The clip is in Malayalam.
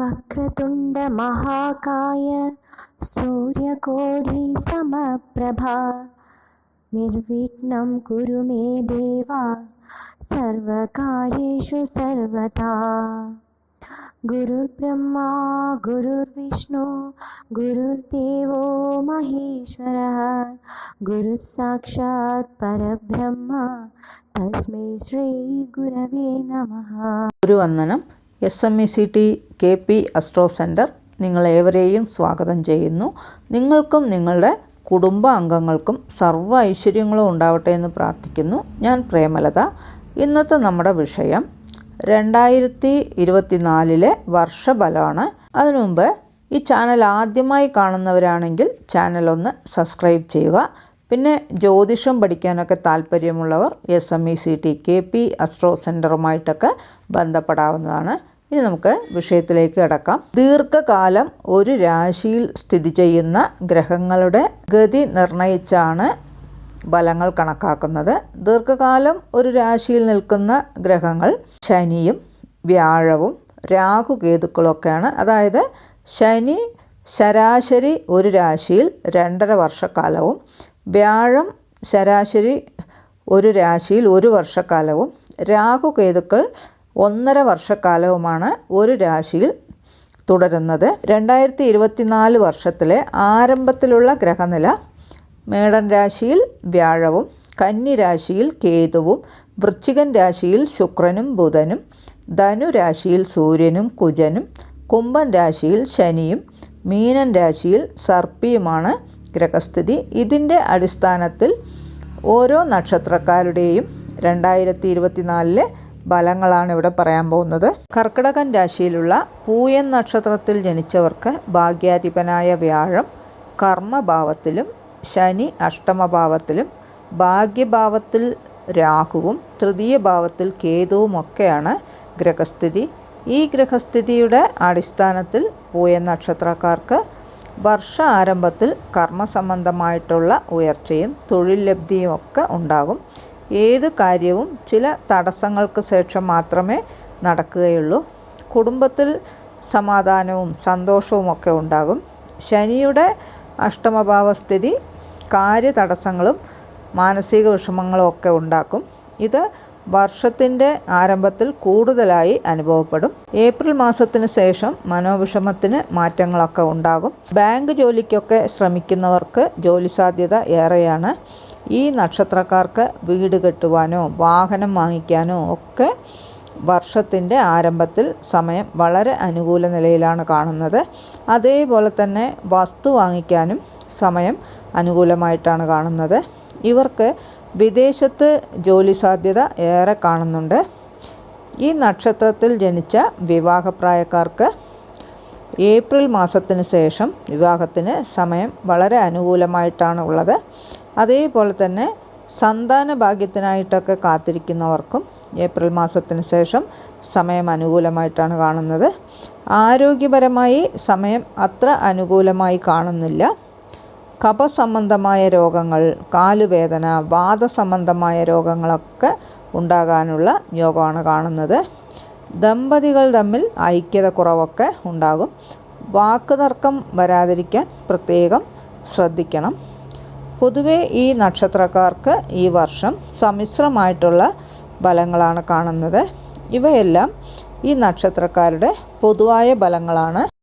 वक्रतुण्ड महाकाय सूर्यकोढि समप्रभा निर्विघ्नं कुरु मे देवा सर्वकार्येषु सर्वथा गुरुर्ब्रह्मा गुरुर्विष्णु गुरुर्देवो महेश्वरः गुरुः साक्षात् परब्रह्म तस्मै श्रीगुरवे नमः गुरुवन्दनं S M E C T K P astro centre നിങ്ങളേവരെയും സ്വാഗതം ചെയ്യുന്നു. നിങ്ങൾക്കും നിങ്ങളുടെ കുടുംബ അംഗങ്ങൾക്കും സർവ ഐശ്വര്യങ്ങളും ഉണ്ടാവട്ടെ എന്ന് പ്രാർത്ഥിക്കുന്നു. ഞാൻ പ്രേമലത. ഇന്നത്തെ നമ്മുടെ വിഷയം രണ്ടായിരത്തി ഇരുപത്തിനാലിലെ വർഷഫലമാണ്. അതിനു മുമ്പ് ഈ ചാനൽ ആദ്യമായി കാണുന്നവരാണെങ്കിൽ ചാനൽ ഒന്ന് സബ്സ്ക്രൈബ് ചെയ്യുക. പിന്നെ ജ്യോതിഷം പഠിക്കാനൊക്കെ താല്പര്യമുള്ളവർ S M E C T K P astro സെന്ററുമായിട്ടൊക്കെ ബന്ധപ്പെടാവുന്നതാണ്. ഇനി നമുക്ക് വിഷയത്തിലേക്ക് കിടക്കാം. ദീർഘകാലം ഒരു രാശിയിൽ സ്ഥിതി ചെയ്യുന്ന ഗ്രഹങ്ങളുടെ ഗതി നിർണയിച്ചാണ് ബലങ്ങൾ കണക്കാക്കുന്നത്. ദീർഘകാലം ഒരു രാശിയിൽ നിൽക്കുന്ന ഗ്രഹങ്ങൾ ശനിയും വ്യാഴവും രാഹുകേതുക്കളൊക്കെയാണ് അതായത് ശനി ശരാശരി ഒരു രാശിയിൽ രണ്ടര വർഷക്കാലവും വ്യാഴം ശരാശരി ഒരു രാശിയിൽ ഒരു വർഷക്കാലവും രാഹുകേതുക്കൾ ഒന്നര വർഷക്കാലവുമാണ് ഒരു രാശിയിൽ തുടരുന്നത്. രണ്ടായിരത്തി ഇരുപത്തിനാല് വർഷത്തിലെ ആരംഭത്തിലുള്ള ഗ്രഹനില മേടൻ രാശിയിൽ വ്യാഴവും കന്നി രാശിയിൽ കേതുവും വൃശ്ചികൻ രാശിയിൽ ശുക്രനും ബുധനും ധനു രാശിയിൽ സൂര്യനും കുജനും കുംഭൻ രാശിയിൽ ശനിയും മീനൻ രാശിയിൽ സർപ്പിയുമാണ് ഗ്രഹസ്ഥിതി. ഇതിന്റെ അടിസ്ഥാനത്തിൽ ഓരോ നക്ഷത്രക്കാരുടെയും രണ്ടായിരത്തി ഇരുപത്തിനാലിലെ ഫലങ്ങളാണ് ഇവിടെ പറയാൻ പോകുന്നത്. കർക്കിടകൻ രാശിയിലുള്ള പൂയൻ നക്ഷത്രത്തിൽ ജനിച്ചവർക്ക് ഭാഗ്യാധിപനായ വ്യാഴം കർമ്മഭാവത്തിലും ശനി അഷ്ടമഭാവത്തിലും ഭാഗ്യഭാവത്തിൽ രാഹുവും തൃതീയ ഭാവത്തിൽ കേതുവുമൊക്കെയാണ് ഗ്രഹസ്ഥിതി. ഈ ഗ്രഹസ്ഥിതിയുടെ അടിസ്ഥാനത്തിൽ പൂയൻ നക്ഷത്രക്കാർക്ക് വർഷ ആരംഭത്തിൽ കർമ്മസംബന്ധമായിട്ടുള്ള ഉയർച്ചയും തൊഴിൽ ലബ്ധിയും ഒക്കെ ഉണ്ടാകും. ഏത് കാര്യവും ചില തടസ്സങ്ങൾക്ക് ശേഷം മാത്രമേ നടക്കുകയുള്ളൂ. കുടുംബത്തിൽ സമാധാനവും സന്തോഷവും ഒക്കെ ഉണ്ടാകും. ശനിയുടെ അഷ്ടമഭാവസ്ഥിതി കാര്യതടസ്സങ്ങളും മാനസിക വിഷമങ്ങളും ഒക്കെ ഉണ്ടാക്കും. ഇത് വർഷത്തിന്റെ ആരംഭത്തിൽ കൂടുതലായി അനുഭവപ്പെടും. ഏപ്രിൽ മാസത്തിന് ശേഷം മനോവിഷമത്തിന് മാറ്റങ്ങളൊക്കെ ഉണ്ടാകും. ബാങ്ക് ജോലിക്കൊക്കെ ശ്രമിക്കുന്നവർക്ക് ജോലി സാധ്യത ഏറെയാണ്. ഈ നക്ഷത്രക്കാർക്ക് വീട് കെട്ടുവാനോ വാഹനം വാങ്ങിക്കാനോ ഒക്കെ വർഷത്തിന്റെ ആരംഭത്തിൽ സമയം വളരെ അനുകൂല നിലയിലാണ് കാണുന്നത്. അതേപോലെ തന്നെ വസ്തു വാങ്ങിക്കാനും സമയം അനുകൂലമായിട്ടാണ് കാണുന്നത്. ഇവർക്ക് വിദേശത്ത് ജോലി സാധ്യത ഏറെ കാണുന്നുണ്ട്. ഈ നക്ഷത്രത്തിൽ ജനിച്ച വിവാഹപ്രായക്കാർക്ക് ഏപ്രിൽ മാസത്തിന് ശേഷം വിവാഹത്തിന് സമയം വളരെ അനുകൂലമായിട്ടാണ് ഉള്ളത്. അതേപോലെ തന്നെ സന്താന ഭാഗ്യത്തിനായിട്ടൊക്കെ കാത്തിരിക്കുന്നവർക്കും ഏപ്രിൽ മാസത്തിന് ശേഷം സമയം അനുകൂലമായിട്ടാണ് കാണുന്നത്. ആരോഗ്യപരമായി സമയം അത്ര അനുകൂലമായി കാണുന്നില്ല. കഫസംബന്ധമായ രോഗങ്ങൾ കാലുവേദന വാദസംബന്ധമായ രോഗങ്ങളൊക്കെ ഉണ്ടാകാനുള്ള യോഗമാണ് കാണുന്നത്. ദമ്പതികൾ തമ്മിൽ ഐക്യത കുറവൊക്കെ ഉണ്ടാകും. വാക്കുതർക്കം വരാതിരിക്കാൻ പ്രത്യേകം ശ്രദ്ധിക്കണം. പൊതുവേ ഈ നക്ഷത്രക്കാർക്ക് ഈ വർഷം സമ്മിശ്രമായിട്ടുള്ള ഫലങ്ങളാണ് കാണുന്നത്. ഇവയെല്ലാം ഈ നക്ഷത്രക്കാരുടെ പൊതുവായ ഫലങ്ങളാണ്